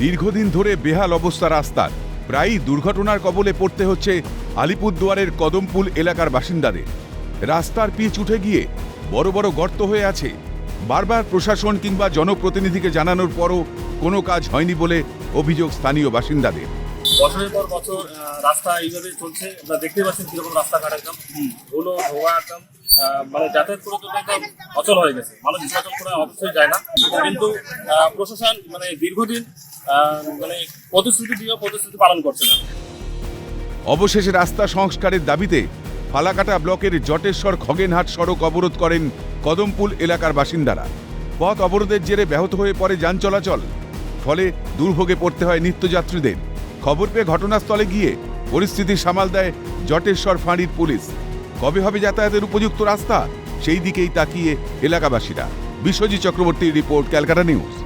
দীর্ঘদিন ধরে বেহাল অবস্থা রাস্তার। প্রায়ই দুর্ঘটনার কবলে পড়তে হচ্ছে আলিপুরদুয়ারের কদমপুল এলাকার বাসিন্দাদের। রাস্তার পিচ উঠে গিয়ে বড় বড় গর্ত হয়ে আছে। বারবার প্রশাসন কিংবা জনপ্রতিনিধিকে জানানোর পরও কোনো কাজ হয়নি বলে অভিযোগ স্থানীয় বাসিন্দাদের। বছরের পর বছর রাস্তা এইভাবে চলছে। দেখতে পাচ্ছেন কীরকম রাস্তাঘাট একদম। ধুলো, ধোয়া একদম। মানে যাতায়াত একদম অচল হয়ে গেছে। মানুষ চলাচল করে অবশ্যই যায় না। কিন্তু প্রশাসন মানে দীর্ঘদিন মানে প্রতিশ্রুতি দিয়ে প্রতিশ্রুতি পালন করছে না। অবশেষে রাস্তা সংস্কারের দাবিতে ফালাকাটা ব্লকের জটেশ্বর খগেনহাট সড়ক অবরোধ করেন কদমপুল এলাকার বাসিন্দারা। পথ অবরোধের জেরে ব্যাহত হয়ে পড়ে যান চলাচল। ফলে দুর্ভোগে পড়তে হয় নিত্যযাত্রীদের। খবর পেয়ে ঘটনাস্থলে গিয়ে পরিস্থিতি সামাল দেয় জটেশ্বর ফাঁড়ির পুলিশ। কবে হবে যাতায়াতের উপযুক্ত রাস্তা? সেই দিকেই তাকিয়ে এলাকাবাসীরা। বিশ্বজিৎ চক্রবর্তীর রিপোর্ট ক্যালকাটা নিউজ।